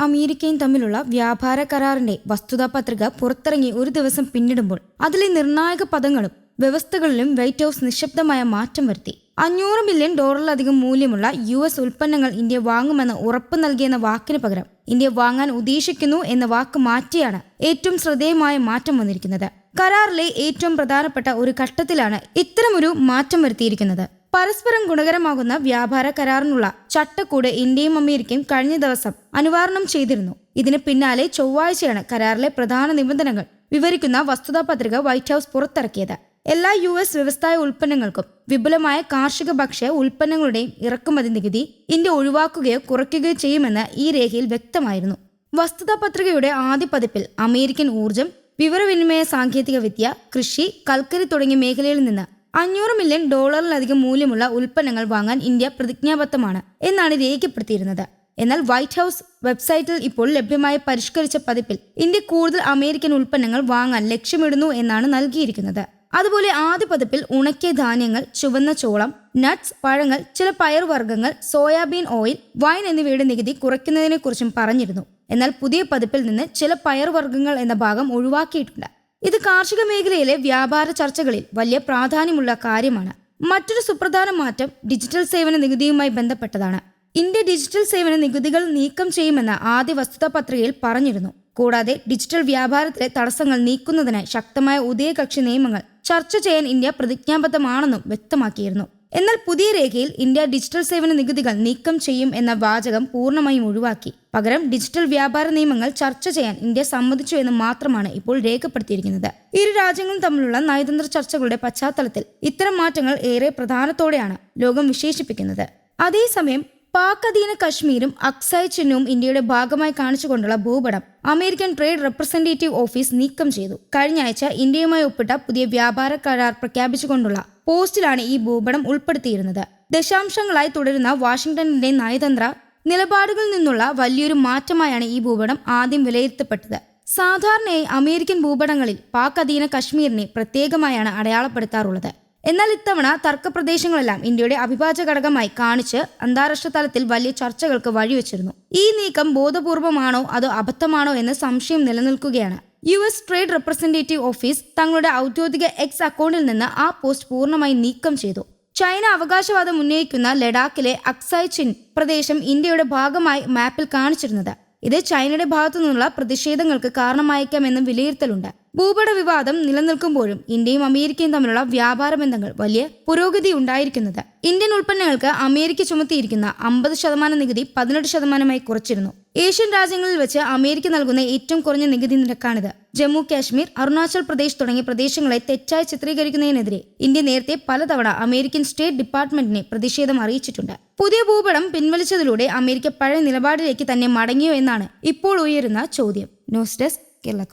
അമേരിക്കയും തമ്മിലുള്ള വ്യാപാര കരാറിന്റെ വസ്തുതാ പത്രിക പുറത്തിറങ്ങി ഒരു ദിവസം പിന്നിടുമ്പോൾ അതിലെ നിർണായക പദങ്ങളും വ്യവസ്ഥകളിലും വൈറ്റ് ഹൌസ് നിശബ്ദമായ മാറ്റം വരുത്തി. അഞ്ഞൂറ് മില്യൺ ഡോളറിലധികം മൂല്യമുള്ള യു എസ് ഉൽപ്പന്നങ്ങൾ ഇന്ത്യ വാങ്ങുമെന്ന് ഉറപ്പ് നൽകിയെന്ന വാക്കിന് പകരം ഇന്ത്യ വാങ്ങാൻ ഉദ്ദേശിക്കുന്നു എന്ന വാക്ക് മാറ്റിയാണ് ഏറ്റവും ശ്രദ്ധേയമായ മാറ്റം വന്നിരിക്കുന്നത്. കരാറിലെ ഏറ്റവും പ്രധാനപ്പെട്ട ഒരു ഘട്ടത്തിലാണ് ഇത്തരമൊരു മാറ്റം വരുത്തിയിരിക്കുന്നത്. പരസ്പരം ഗുണകരമാകുന്ന വ്യാപാര കരാറിനുള്ള ചട്ടക്കൂട് ഇന്ത്യയും അമേരിക്കയും കഴിഞ്ഞ ദിവസം അനുവാരണം ചെയ്തിരുന്നു. ഇതിന് പിന്നാലെ ചൊവ്വാഴ്ചയാണ് കരാറിലെ പ്രധാന നിബന്ധനകൾ വിവരിക്കുന്ന വസ്തുതാ പത്രിക വൈറ്റ് ഹൌസ് പുറത്തിറക്കിയത്. എല്ലാ യു എസ് വ്യവസായ ഉൽപ്പന്നങ്ങൾക്കും വിപുലമായ കാർഷിക ഭക്ഷ്യ ഉൽപ്പന്നങ്ങളുടെയും ഇറക്കുമതി നികുതി ഇന്ത്യ ഒഴിവാക്കുകയോ കുറയ്ക്കുകയോ ചെയ്യുമെന്ന് ഈ രേഖയിൽ വ്യക്തമായിരുന്നു. വസ്തുതാ പത്രികയുടെ ആദ്യ പതിപ്പിൽ അമേരിക്കൻ ഊർജം വിവരവിനിമയ സാങ്കേതികവിദ്യ കൃഷി കൽക്കരി തുടങ്ങിയ മേഖലയിൽ നിന്ന് അഞ്ഞൂറ് മില്യൺ ഡോളറിലധികം മൂല്യമുള്ള ഉൽപ്പന്നങ്ങൾ വാങ്ങാൻ ഇന്ത്യ പ്രതിജ്ഞാബദ്ധമാണ് എന്നാണ് രേഖപ്പെടുത്തിയിരുന്നത്. എന്നാൽ വൈറ്റ് ഹൗസ് വെബ്സൈറ്റിൽ ഇപ്പോൾ ലഭ്യമായ പരിഷ്കരിച്ച പതിപ്പിൽ ഇന്ത്യ കൂടുതൽ അമേരിക്കൻ ഉൽപ്പന്നങ്ങൾ വാങ്ങാൻ ലക്ഷ്യമിടുന്നു എന്നാണ് നൽകിയിരിക്കുന്നത്. അതുപോലെ ആദ്യ പതിപ്പിൽ ഉണക്കിയ ധാന്യങ്ങൾ ചുവന്ന ചോളം നട്ട്സ് പഴങ്ങൾ ചില പയർവർഗങ്ങൾ സോയാബീൻ ഓയിൽ വൈൻ എന്നിവയുടെ നികുതി കുറയ്ക്കുന്നതിനെക്കുറിച്ചും പറഞ്ഞിരുന്നു. എന്നാൽ പുതിയ പതിപ്പിൽ നിന്ന് ചില പയർവർഗങ്ങൾ എന്ന ഭാഗം ഒഴിവാക്കിയിട്ടുണ്ട്. ഇത് കാർഷിക മേഖലയിലെ വ്യാപാര ചർച്ചകളിൽ വലിയ പ്രാധാന്യമുള്ള കാര്യമാണ്. മറ്റൊരു സുപ്രധാന മാറ്റം ഡിജിറ്റൽ സേവന നികുതിയുമായി ബന്ധപ്പെട്ടതാണ്. ഇന്ത്യ ഡിജിറ്റൽ സേവന നികുതികൾ നീക്കം ചെയ്യുമെന്ന് ആദ്യ വസ്തുതാ പത്രികയിൽ പറഞ്ഞിരുന്നു. കൂടാതെ ഡിജിറ്റൽ വ്യാപാരത്തിലെ തടസ്സങ്ങൾ നീക്കുന്നതിന് ശക്തമായ ഉദയകക്ഷി നിയമങ്ങൾ ചർച്ച ചെയ്യാൻ ഇന്ത്യ പ്രതിജ്ഞാബദ്ധമാണെന്നും വ്യക്തമാക്കിയിരുന്നു. എന്നാൽ പുതിയ രേഖയിൽ ഇന്ത്യ ഡിജിറ്റൽ സേവന നികുതികൾ നീക്കം ചെയ്യും എന്ന വാചകം പൂർണമായും ഒഴിവാക്കി. പകരം ഡിജിറ്റൽ വ്യാപാര നിയമങ്ങൾ ചർച്ച ചെയ്യാൻ ഇന്ത്യ സമ്മതിച്ചു എന്ന് മാത്രമാണ് ഇപ്പോൾ രേഖപ്പെടുത്തിയിരിക്കുന്നത്. ഇരു രാജ്യങ്ങളും തമ്മിലുള്ള നയതന്ത്ര ചർച്ചകളുടെ പശ്ചാത്തലത്തിൽ ഇത്തരം മാറ്റങ്ങൾ ഏറെ പ്രധാനത്തോടെയാണ് ലോകം വിശേഷിപ്പിക്കുന്നത്. അതേസമയം പാക് അധീന കശ്മീരും അക്സായ് ചിഹ്നവും ഇന്ത്യയുടെ ഭാഗമായി കാണിച്ചുകൊണ്ടുള്ള ഭൂപടം അമേരിക്കൻ ട്രേഡ് റെപ്രസെന്റേറ്റീവ് ഓഫീസ് നീക്കം ചെയ്തു. കഴിഞ്ഞ ആഴ്ച ഇന്ത്യയുമായി ഒപ്പിട്ട പുതിയ വ്യാപാര കരാർ പ്രഖ്യാപിച്ചുകൊണ്ടുള്ള പോസ്റ്റിലാണ് ഈ ഭൂപടം ഉൾപ്പെടുത്തിയിരുന്നത്. ദശാംശങ്ങളായി തുടരുന്ന വാഷിംഗ്ടണിന്റെ നയതന്ത്ര നിലപാടുകളിൽ നിന്നുള്ള വലിയൊരു മാറ്റമായാണ് ഈ ഭൂപടം ആദ്യം വിലയിരുത്തപ്പെട്ടത്. സാധാരണയായി അമേരിക്കൻ ഭൂപടങ്ങളിൽ പാക് അധീന കശ്മീരിനെ പ്രത്യേകമായാണ് അടയാളപ്പെടുത്താറുള്ളത്. എന്നാൽ ഇത്തവണ തർക്കപ്രദേശങ്ങളെല്ലാം ഇന്ത്യയുടെ അവിഭാജ്യ ഘടകമായി കാണിച്ച് അന്താരാഷ്ട്ര തലത്തിൽ വലിയ ചർച്ചകൾക്ക് വഴിവെച്ചിരുന്നു. ഈ നീക്കം ബോധപൂർവമാണോ അതോ അബദ്ധമാണോ എന്ന് സംശയം നിലനിൽക്കുകയാണ്. U S trade representative office തങ്ങളുടെ ഔദ്യോഗിക എക്സ് അക്കൗണ്ടിൽ നിന്ന് ആ പോസ്റ്റ് പൂർണമായി നീക്കം ചെയ്തു. ചൈന അവകാശവാദം ഉന്നയിക്കുന്ന ലഡാക്കിലെ അക്സായ് ചിൻ പ്രദേശം ഇന്ത്യയുടെ ഭാഗമായി മാപ്പിൽ കാണിച്ചിരുന്നത്. ഇത് ചൈനയുടെ ഭാഗത്തു നിന്നുള്ള പ്രതിഷേധങ്ങൾക്ക് കാരണമായേക്കാമെന്നും വിലയിരുത്തലുണ്ട്. ഭൂപട വിവാദം നിലനിൽക്കുമ്പോഴും ഇന്ത്യയും അമേരിക്കയും തമ്മിലുള്ള വ്യാപാര ബന്ധങ്ങൾ വലിയ പുരോഗതി ഉണ്ടായിരിക്കുന്നത്. ഇന്ത്യൻ ഉൽപ്പന്നങ്ങൾക്ക് അമേരിക്ക ചുമത്തിയിരിക്കുന്ന അമ്പത് ശതമാനം നികുതി പതിനെട്ട് ശതമാനമായി കുറച്ചിരുന്നു. ഏഷ്യൻ രാജ്യങ്ങളിൽ വെച്ച് അമേരിക്ക നൽകുന്ന ഏറ്റവും കുറഞ്ഞ നികുതി നിരക്കാണിത്. ജമ്മു കാശ്മീർ അരുണാചൽ പ്രദേശ് തുടങ്ങിയ പ്രദേശങ്ങളെ തെറ്റായി ചിത്രീകരിക്കുന്നതിനെതിരെ ഇന്ത്യ നേരത്തെ പലതവണ അമേരിക്കൻ സ്റ്റേറ്റ് ഡിപ്പാർട്ട്മെന്റിനെ പ്രതിഷേധം അറിയിച്ചിട്ടുണ്ട്. പുതിയ ഭൂപടം പിൻവലിച്ചതിലൂടെ അമേരിക്ക പഴയ നിലപാടിലേക്ക് തന്നെ മടങ്ങിയോ എന്നാണ് ഇപ്പോൾ ഉയരുന്ന ചോദ്യം. News desk Kerala